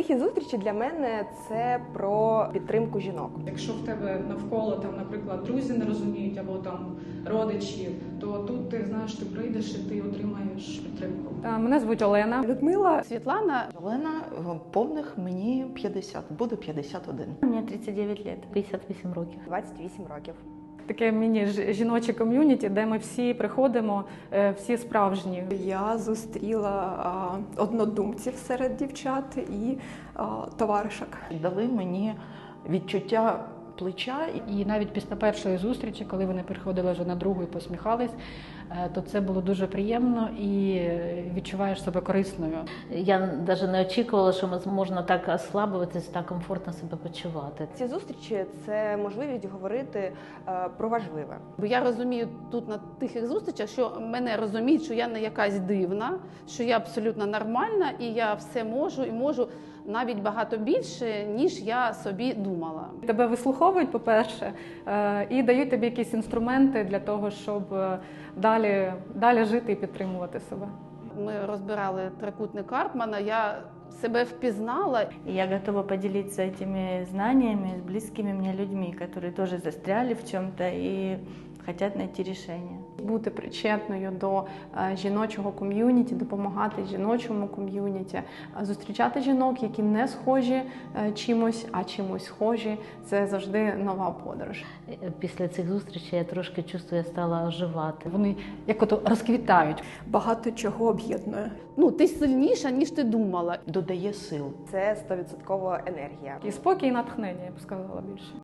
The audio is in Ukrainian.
Тихі зустрічі для мене це про підтримку жінок. Якщо в тебе навколо там, наприклад, друзі не розуміють або там родичі, то тут ти знаєш, ти прийдеш і ти отримаєш підтримку. Е, Мене звуть Олена. Людмила Світлана Олена е, повних мені 50, буде 51. Мне 39 лет, 58 років. 28 років. Таке міні ж- жіноче ком'юніті, де ми всі приходимо, е, всі справжні. Я зустріла однодумців серед дівчат і товаришок. Дали мені відчуття плеча і навіть після першої зустрічі, коли вони приходили вже на другу і посміхались, е, то це було дуже приємно і е, відчуваєш себе корисною. Я навіть не очікувала, що можна так розслабуватись, так комфортно себе почувати. Ці зустрічі це можливість говорити е, про важливе. Бо я розумію тут на тихих зустрічах, що мене розуміють, що я не якась дивна, що я абсолютно нормальна і я все можу і можу навіть багато більше, ніж я собі думала. Тебе вислуховують, по-перше, е, і дають тобі якісь інструменти для того, щоб е, далі, далі жити і підтримувати себе. Ми розбирали трикутник Карпмана. Я себе впізнала. Я готова поделиться этими знаниями с близкими мне людьми, которые тоже застряли в чем-то и хотят найти решение. бути причетною до е, жіночого ком'юніті, допомагати жіночому ком'юніті, е, зустрічати жінок, які не схожі е, чимось, а чимось схожі. Це завжди нова подорож. Після цих зустрічей я трошки чувствую, я стала оживати. Вони як ото розквітають. Багато чого об'єднує. Ну, ти сильніша, ніж ти думала. додає сил. Це 100% енергія. І спокій і натхнення, я б сказала більше.